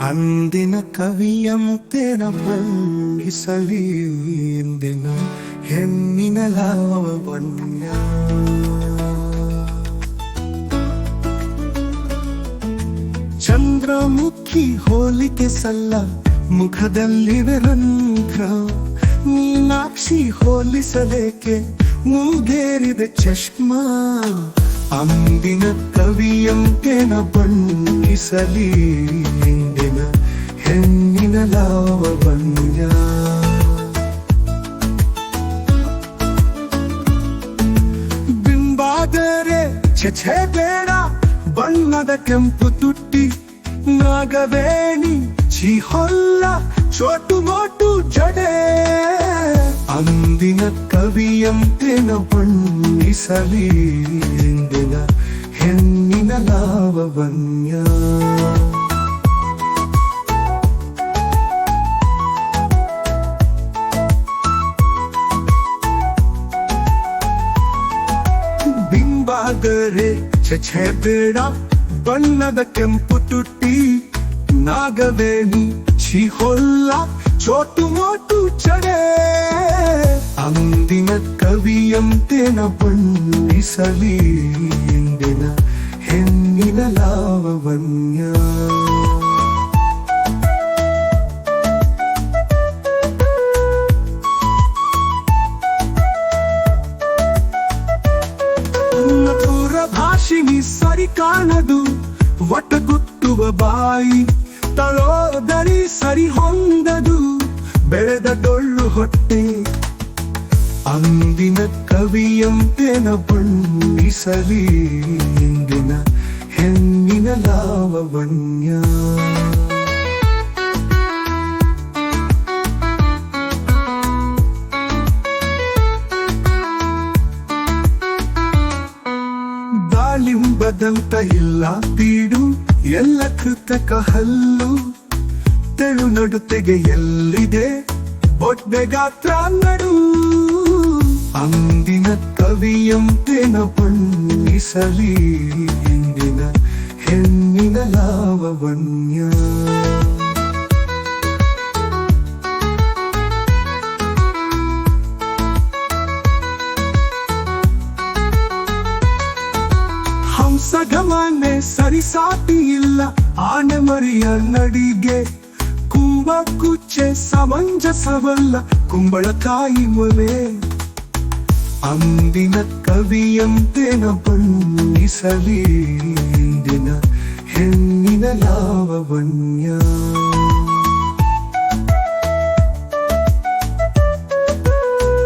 ಅಂದಿನ ಕವಿಯಂತೆ ನಮ್ಮಂಗಿಸಲಿ ಇಂದಿನ ಹೆಣ್ಣಿನ ಲಾವಣ್ಯ ಚಂದ್ರಮುಖಿ ಹೋಲಿಕೆ ಸಲ್ಲ ಮುಖದಲ್ಲಿನ ರಂಧ್ರ. ಮೀನಾಕ್ಷಿ ಹೋಲಿಸಬೇಕೆ ಮೂಗೇರಿದೆ ಚಷ್ಮಾ ಅಂದಿನ ಕವಿಯಂತೆನ ಬಣ್ಣಿಸಲಿ ಇಂದಿನ ಹೆಣ್ಣಿನ ಲಾವಣ್ಯ ಬಿಂಬಾದರೆ ಛೆ ಬೇಡ, ಬಣ್ಣದ ಕೆಂಪು ತುಟ್ಟಿ, ನಾಗವೇಣಿ, ಚಿಹೊಲ್ಲ, ಚೋಟು ಮೋಟು ಜಡೆ. ಅಂದಿನ ಕವಿಯಂತೆನ ಬಣ್ಣಿಸಲಿ ಇಂದಿನ ಹೆಣ್ಣಿನ ಲಾವಣ್ಯ ಬಿಂಬಾದರೆ ಛೆ ಬೇಡ ಬಣ್ಣದ ಕೆಂಪು ತುಟ್ಟಿ ನಾಗವೇಣಿ ಚಿಹೊಲ್ಲ ಚೋಟು ಮೋಟು ಚಡೆ ಅಂದಿನ ಕವಿಯಂತೆನ ಬಣ್ಣಿಸಲಿ ಇಂದಿನ ಹೆಣ್ಣಿನ ಲಾವಣ್ಯ ಭಾಷಿಣಿ ಸರಿ ಕಾಣದು ಒಟ್ಟಗುಟ್ಟುವ ಬಾಯಿ. ತಳೋದರಿ ಸರಿ ಹೊಂದದು, ಬೆಳೆದ ಡೊಳ್ಳು ಹೊಟ್ಟೆ. ಅಂದಿನ ಕವಿಯಂತೆನ ಬಣ್ಣಿಸಲಿ, ಇಂದಿನ ಹೆಣ್ಣಿನ ಲಾವಣ್ಯ. ದಾಳಿಂಬದಂತ ಇಲ್ಲ, ಬೀಡು. ಎಲ್ಲ ಕೃತಕ ಹಲ್ಲು. ತೆಳು ನಡುತೆಗೆ ಎಲ್ಲಿದೆ? ಬೊಡ್ಡೆ ಗಾತ್ರ ನಡು. ಅಂದಿನ ಕವಿಯಂತೆನ ಬಣ್ಣಿಸಲಿ, ಇಂದಿನ ಹೆಣ್ಣಿನ ಲಾವಣ್ಯ. ಹಂಸಗಮನೆ ಸರಿಸಾಟಿ ಇಲ್ಲ ಆನೆ ಮರಿಯ ನಡಿಗೆ. ಕುಂಭ ಕುಚ್ಚೆ ಸಮಂಜಸವಲ್ಲ ಕುಂಬಳಕಾಯಿ ಮೊಲೆ. ಅಂದಿನ ಕವಿಯಂತೆನ ಬಣ್ಣಿಸಲಿ ಇಂದಿನ ಹೆಣ್ಣಿನ ಲಾವಣ್ಯ.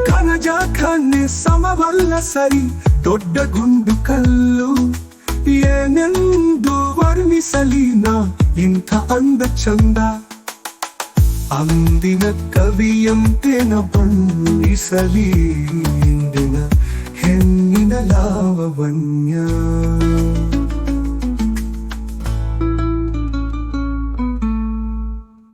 ಕನಜ ಕನ್ನೆ ಸಮವಲ್ಲ ಸರಿ ದೊಡ್ಡ ಗುಂಡು ಕಲ್ಲು. ಏನೆಂದು ವರ್ಣಿಸಲಿ ನಾ ಇಂಥ ಅಂದ ಚಂದ ಅಂದಿನ ಕವಿಯಂತೆನ ಬಣ್ಣಿಸಲಿ ಇಂದಿನ ಹೆಣ್ಣಿನ ಲಾವಣ್ಯ